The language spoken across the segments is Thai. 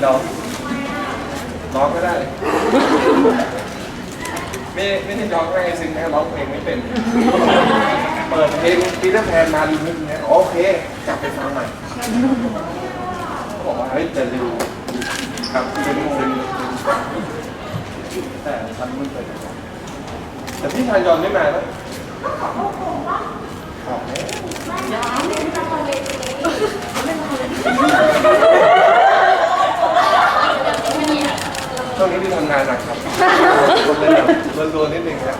ไม่ร้องร้องก็ได้ ไม่ไม่ได้ร้องไม่ซึ้งนะร้องเพลงไม่เป็น เปิดเพลงปีเตอร์แพนมาดูนึกเนี้ยโอเคกลับไปฟังใหม่เขาบอกว่าเฮ้ยแต่ดูครับซึ้งซึ้งแต่ฉันไม่เคยแต่พี่ชายยอนไม่มาแล้วออกไห ช่วงนี้พี่ทำงานหนักครับผมเลยแบบรัวๆนิดนึงครับ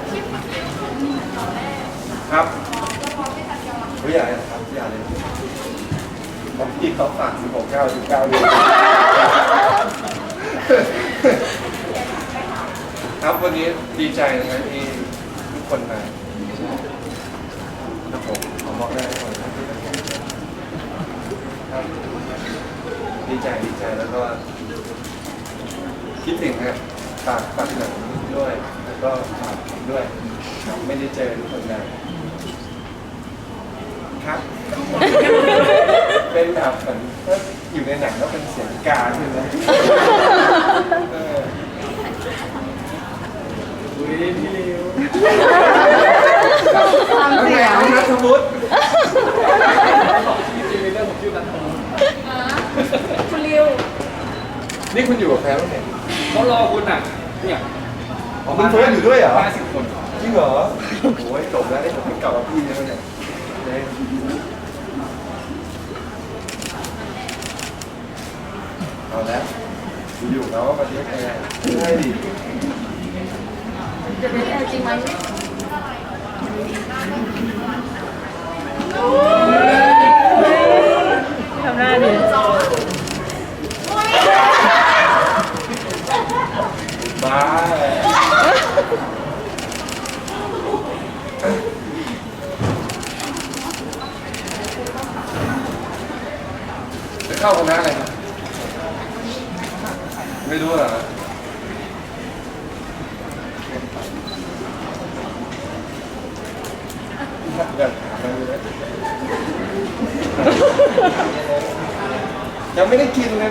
ครับไม่อยากนะครับอย่าเลยผมพี่เขาฝากสิบหกเก้าสิบเก้าเดือนครับวันนี้ดีใจนะครับที่ทุกคนมาครับผมขอมอบได้ให้คนครับดีใจดีใจแล้วก็ คิดถึงครับฝากฝากหนังด้วย แล้วก็ฝากผมด้วยครับไม่ได้เจอทุกคนนานครับ เป็นแบบเหมือนถ้าอยู่ในหนังก็เป็นเสียงกาใช่ไหมเอออุ้ยพี่ริวฟังเสียงนัทวุฒิจริงๆในเรื่องผมชื่อนันทวุฒิคุณริวนี่คุณอยู่กับใครบ้างเนี่ย เขารอคุณอะ เนี่ยอ๋อคุณเฟิร์สอยู่ด้วยเหรอ ห้าสิบคน จริงเหรอ โอ้ยจบแล้วได้ผมกลับมาพี่แล้วเนี่ยเฮ้ยเอาแล้วอยู่ๆแล้วว่าประเทศไทยใช่ดิจะเป็นแอร์จริงไหม ทำหน้าดิ บ้า จะเข้าคณะอะไรครับไม่รู้เหรอยังไม่ได้กินเลย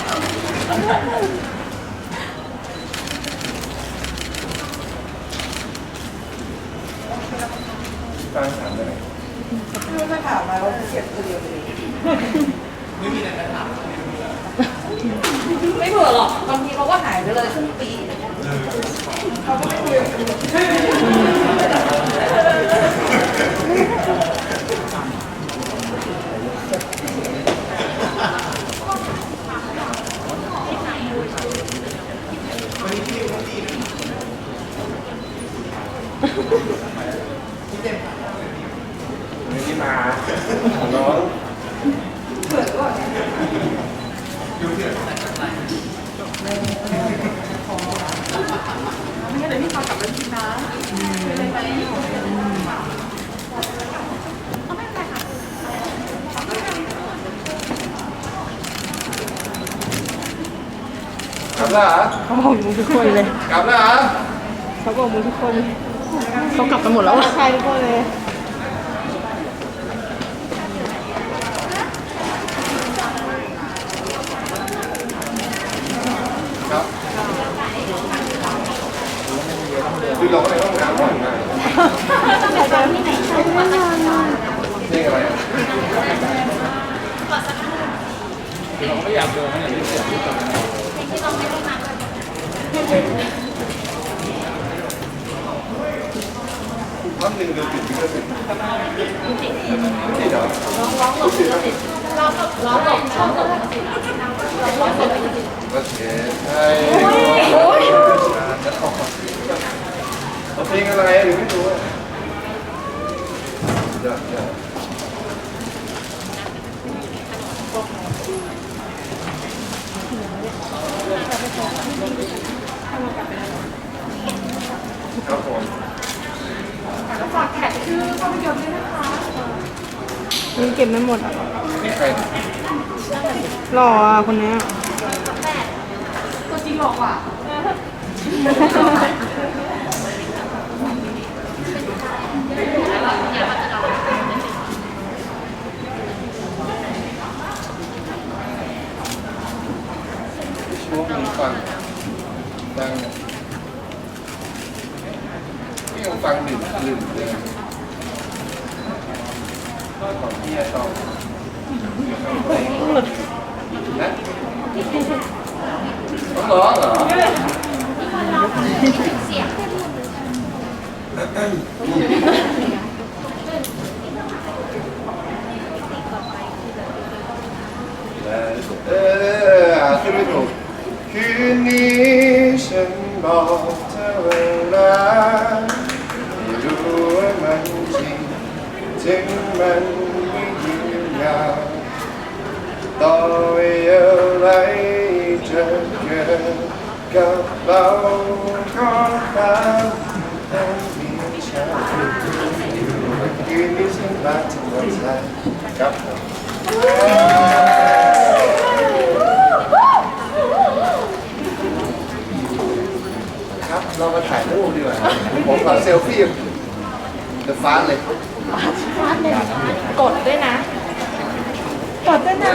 กลับแล้วเหรอเขาบอกมึงทุกคนเลยกลับแล้วเหรอเขาบอกมึงทุกคนเลยเขากลับกันหมดแล้วอะใช่ทุกคนเลยครับคือเราก็ในห้องน้ำก่อนมาเพลงอะไรอะคือเราก็ไม่อยากเดินนะอย่างที่เสียงที่ตรงนั้น ท่อนหนึ่งเดือนติดก็ติดติดเหรอติดร้องหรอก็เสียให้เพลงอะไรหรือไม่รู้อะเดี๋ยวเดี๋ยว ก็จับแคตชื่อภาพยนตร์ด้นะคะมัเก็บไม่หมดอไม่เคยหล่ออะคนนี้ตัวจริงหลอกว่าช่วงนี้ก่อน ฟังพี่ผมฟังหนึ่งหนึ่งเลยก็ของพี่อะตองนะต้องร้องเหรอเสียงเออขึ้นไม่ถูกคืนนี้ บอกเธอว่ารักไม่รู้ว่ามันจริงถึงมันไม่ยืนยาวต่ออะไรจะเกิดกับเราก็ตามต้องมีฉันอยู่คืนนี้ฉันรักทั้งหมดใจครับผม ครับ เรามาถ่ายรูปดีกว่าผมขอเซลฟี่เดอะฟ้าเลยกดด้วยนะ กดด้วยนะ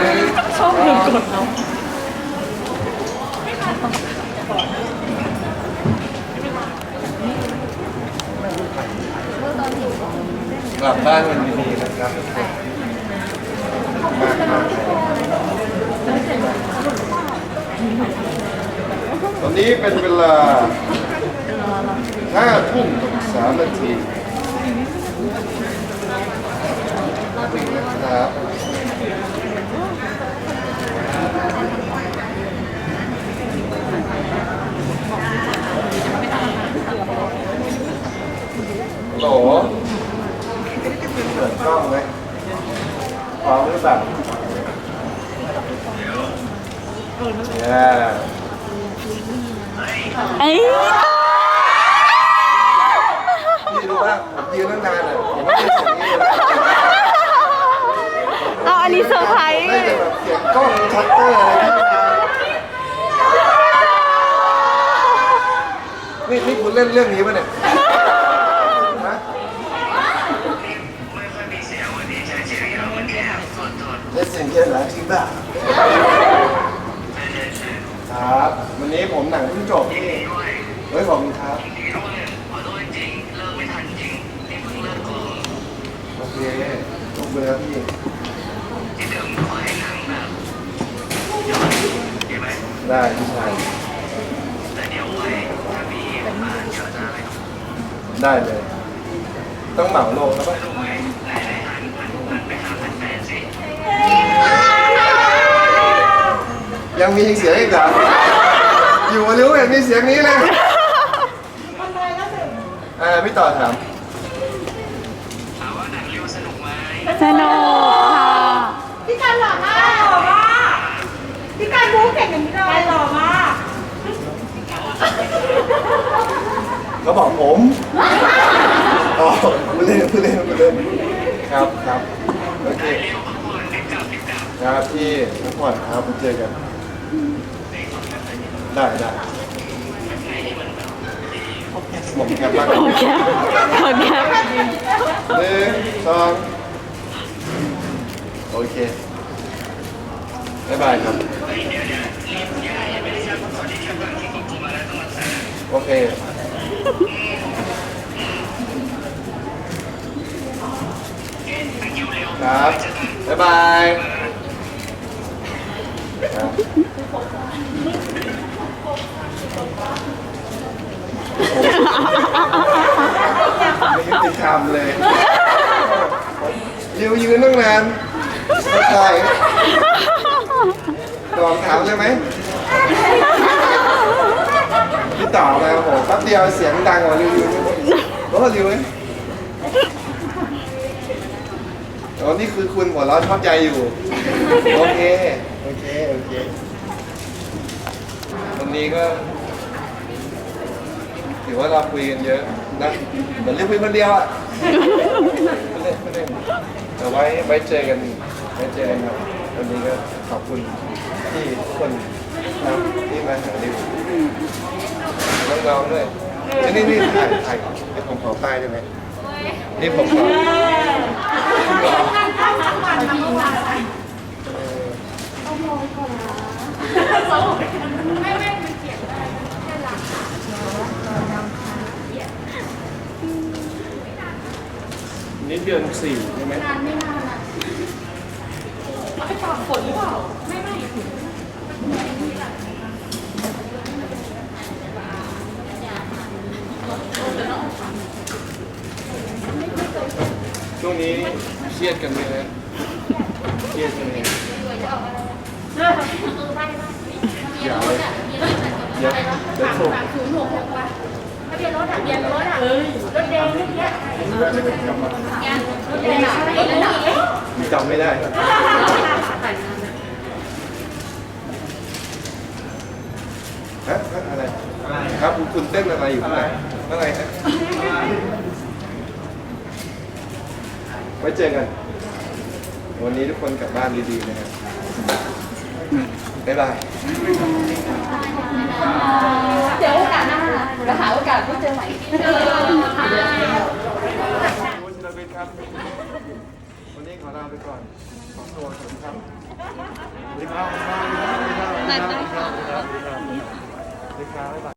ชอบหนึ่งกดเนาะกลับบ้านวันดีๆนะครับมากมากตอนนี้เป็นเวลา ห้าทุ่มสามนาทีครับโหลเปิดกล้องไหมพร้อมหรือเปล่าเนี่ย เอ้ยพี่รู้ ว่าผมยืนตั้งนานอะผมไม่ได้เสียงนี้เลยเอาอันนี้เซอร์ไพรส์ได้แต่แบบเสียงกล้องชัตเตอร์อะไรที่นี่นี่คุณเล่นเรื่องนี้ป่ะเนี่ยฮะเล่นเสียงเยอะเหรอจริงป่ะครับวันนี้ผมหนังเพิ่งจบนี่เฮ้ยขอบคุณ ครับโอเคจบเลยครับพี่ได้พี่ชายได้เลย ต้องเหมาโลงแล้วป่ะยังมีเสียงอีกเหรออยู่มารู้เห็นมีเสียงนี้เลยอ่าพี่ต่อถาม สนุก ค่ะพี่การหล่อมากหล่อมากพี่การบู๊เก่งอย่างนี้เลยหล่อมากเขาบอกผมอ๋อพูดเล่นพูดเล่นพูดเล่นครับครับโอเคครับพี่พักผ่อนครับเจอกันได้ได้ผมแคปมากขอแคปขอแคปหนึ่งสอง โอเคบ๊ายบายครับ โอเค ครับบ๊ายบายครับไม่ยุติธรรมเลยริวยืนตั้งนาน ไม่ได้ลองถามเลยไหมพี่ต่อมาโอ้โหแป๊บเดียวเสียงดังกว่าริวยืนโอ้ริวเอ้ยอ๋อนี่คือคุณหัวเราะชอบใจอยู่ โอเค โอเค โอเค วันนี้ก็ถือว่าเราคุยกันเยอะนะเหมือนเรียกคุยคนเดียวอะไม่เล่นไม่เล่นแต่ไว้ไว้เจอกัน ไว้เจอกันครับวันนี้ก็ขอบคุณที่ทุกคนนะที่มาหาดิวน้องๆด้วยนี่นี่นี่ถ่ายถ่ายให้ผมขอป้ายได้ไหมนี่ผมขอเดือนสี่ใช่ไหม นานไม่นาน เอาไปตากฝนหรือเปล่า ไม่ไม่ช่วงนี้เครียดกันไหมฮะเครียดกันไหมอย่าเลยเดี๋ยวเดี๋ยวส่ง ศูนย์หกหกว่ะทะ เบียนรถอะทะเบียนรถอะรถแดงเมื่อกี้งานรถแดงอะรถแดงอะจำไม่ได้ฮะฮะอะไรครับคุณคุณเต้นอะไรอยู่ข้างในอะไรฮะไว้เจอกัน วันนี้ทุกคนกลับบ้านดีๆนะครับบ๊ายบายเดี๋ยว จะหาโอกาสพบเจอใหม่ที่เดิคุณชิลวิทยครับ วันนี้ขอลาไปก่อนขอตัวสวัสดีครับสวัสดีครับสวัสดีครับสวัสดีครับสวัสดีครับ